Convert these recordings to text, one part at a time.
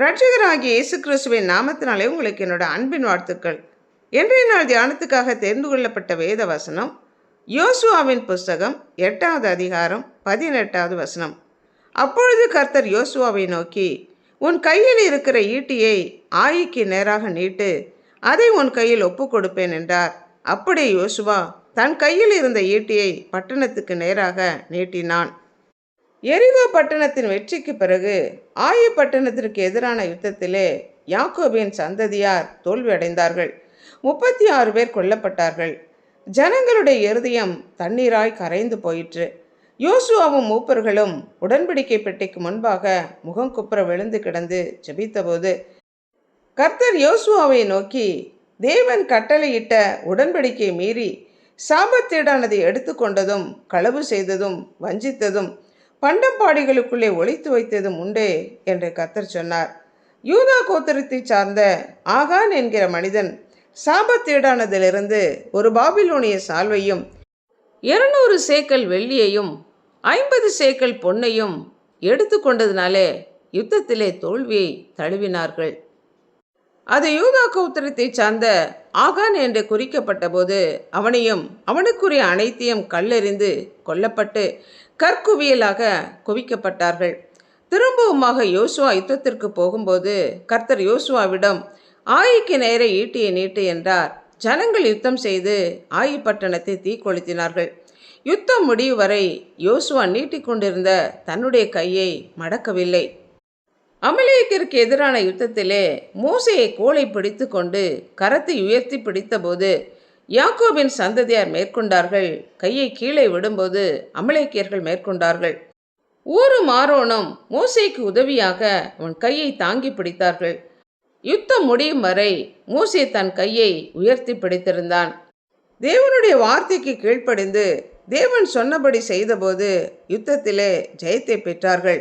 ரட்சகராகிய இயேசு கிறிஸ்துவின் நாமத்தினாலே உங்களுக்கு என்னோட அன்பின் வாழ்த்துக்கள். இன்றைய நாள் தியானத்துக்காக தெரிந்து கொள்ளப்பட்ட வேத வசனம் யோசுவாவின் புஸ்தகம் எட்டாவது அதிகாரம் பதினெட்டாவது வசனம். அப்பொழுது கர்த்தர் யோசுவாவை நோக்கி உன் கையில் இருக்கிற ஈட்டியை ஆயிக்கு நேராக நீட்டு அதை உன் கையில் ஒப்பு கொடுப்பேன் என்றார். அப்படியே யோசுவா தன் கையில் இருந்த ஈட்டியை பட்டணத்துக்கு நேராக நீட்டினான். எரிகோ பட்டணத்தின் வெற்றிக்கு பிறகு ஆயப்பட்டணத்திற்கு எதிரான யுத்தத்திலே யாக்கோபின் சந்ததியார் தோல்வியடைந்தார்கள். முப்பத்தி ஆறு பேர் கொல்லப்பட்டார்கள். ஜனங்களுடைய இருதயம் தண்ணீராய் கரைந்து போயிற்று. யோசுவாவும் மூப்பர்களும் உடன்படிக்கை பெட்டிக்கு முன்பாக முகம் குப்புற விழுந்து கிடந்து ஜெபித்தபோது கர்த்தர் யோசுவாவை நோக்கி தேவன் கட்டளையிட்ட உடன்படிக்கை மீறி சாபத்தீடானதை எடுத்துக்கொண்டதும் களவு செய்ததும் வஞ்சித்ததும் பண்டப்பாடிகளுக்குள்ளே ஒழித்து வைத்ததும் உண்டே என்று கத்தர் சொன்னார். யூதா கோத்திரத்தை சார்ந்த ஆகான் என்கிற மனிதன் சாபத்தீடானதிலிருந்து ஒரு பாபிலோனிய சால்வையும் இருநூறு சேக்கல் வெள்ளியையும் ஐம்பது சேக்கல் பொன்னையும் எடுத்துக்கொண்டதினாலே யுத்தத்திலே தோல்வியை தழுவினார்கள். அது யூதா கோத்திரத்தை சார்ந்த ஆகான் என்று குறிக்கப்பட்ட போது அவனையும் அவனுக்குரிய அனைத்தையும் கல்லெறிந்து கொல்லப்பட்டு கற்குவியலாக குவிக்கப்பட்டார்கள். திரும்பவுமாக யோசுவா யுத்தத்திற்கு போகும்போது கர்த்தர் யோசுவாவிடம் ஆயிக்கு நேர ஈட்டியை நீட்டு என்றார். ஜனங்கள் யுத்தம் செய்து ஆயி பட்டணத்தை தீக்கொளுத்தினார்கள். யுத்தம் முடிவு வரை யோசுவா நீட்டிக்கொண்டிருந்த தன்னுடைய கையை மடக்கவில்லை. அமலேக்கிற்கு எதிரான யுத்தத்திலே மூசையை கோலை பிடித்து கொண்டு கரத்தை உயர்த்தி பிடித்தபோது யாக்கோபின் சந்ததியார் மேற்கொண்டார்கள். கையை கீழே விடும்போது அமலேக்கியர்கள் மேற்கொண்டார்கள். ஊரும் ஆரோனும் மூசைக்கு உதவியாக அவன் கையை தாங்கி பிடித்தார்கள். யுத்தம் முடியும் வரை மூசை தன் கையை உயர்த்தி பிடித்திருந்தான். தேவனுடைய வார்த்தைக்கு கீழ்ப்படிந்து தேவன் சொன்னபடி செய்தபோது யுத்தத்திலே ஜெயத்தை பெற்றார்கள்.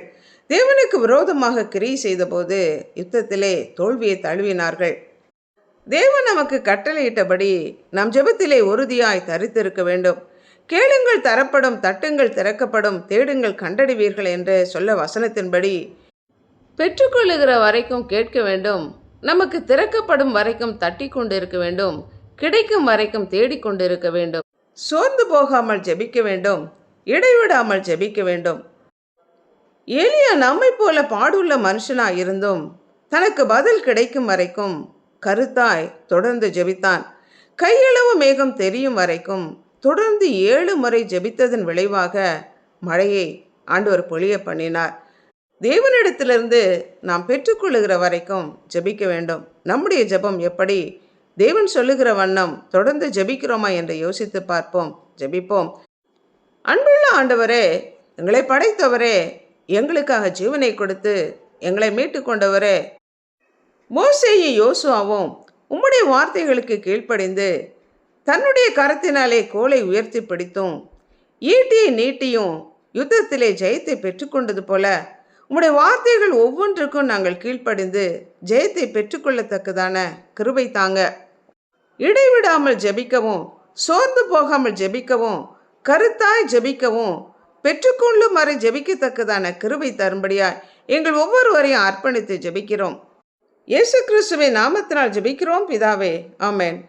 தேவனுக்கு விரோதமாக கிரி செய்தபோது யுத்தத்திலே தோல்வியை தழுவினார்கள். தேவன் நமக்கு கட்டளையிட்டபடி நம் ஜெபத்திலே உறுதியாய் தரித்திருக்க வேண்டும். கேளுங்கள் தரப்படும் தட்டுங்கள் திறக்கப்படும் தேடுங்கள் கண்டடைவீர்கள் என்று சொல்ல வசனத்தின்படி பெற்றுக்கொள்ளுகிற வரைக்கும் கேட்க வேண்டும். நமக்கு திறக்கப்படும் வரைக்கும் தட்டி கொண்டிருக்க வேண்டும். கிடைக்கும் வரைக்கும் தேடிக்கொண்டு இருக்க வேண்டும். சோர்ந்து போகாமல் ஜெபிக்க வேண்டும். இடைவிடாமல் ஜெபிக்க வேண்டும். ஏலியா நம்மை போல பாடுள்ள மனுஷனாக இருந்தும் தனக்கு பதில் கிடைக்கும் வரைக்கும் கருத்தாய் தொடர்ந்து ஜெபித்தான். கையளவு மேகம் தெரியும் வரைக்கும் தொடர்ந்து ஏழு முறை ஜெபித்ததன் விளைவாக மழையை ஆண்டவர் பொழிய பண்ணினார். தேவனிடத்திலிருந்து நாம் பெற்றுக்கொள்ளுகிற வரைக்கும் ஜெபிக்க வேண்டும். நம்முடைய ஜெபம் எப்படி? தேவன் சொல்லுகிற வண்ணம் தொடர்ந்து ஜெபிக்கிறோமா என்று யோசித்து பார்ப்போம். ஜெபிப்போம். அன்புள்ள ஆண்டவரே எங்களை படைத்தவரே எங்களுக்காக ஜீவனை கொடுத்து எங்களை மீட்டு கொண்டவரே மோசேயும் யோசுவாவும் உம்முடைய வார்த்தைகளுக்கு கீழ்ப்படிந்து தன்னுடைய கரத்தினாலே கோலை உயர்த்தி பிடித்தும் ஈட்டியை நீட்டியும் யுத்தத்திலே ஜெயத்தை பெற்றுக்கொண்டது போல உம்முடைய வார்த்தைகள் ஒவ்வொன்றுக்கும் நாங்கள் கீழ்ப்படிந்து ஜெயத்தை பெற்றுக்கொள்ளத்தக்கதான கிருபை தாங்க. இடைவிடாமல் ஜெபிக்கவும் சோர்ந்து போகாமல் ஜெபிக்கவும் கருத்தாய் ஜெபிக்கவும் பெற்றுக்கொள்ளும் வரை ஜெபிக்கத்தக்கதான கிருபை தரும்படியாய் எங்கள் ஒவ்வொருவரையும் அர்ப்பணித்து ஜெபிக்கிறோம். இயேசு கிறிஸ்துவின் நாமத்தினால் ஜெபிக்கிறோம். பிதாவே ஆமென்.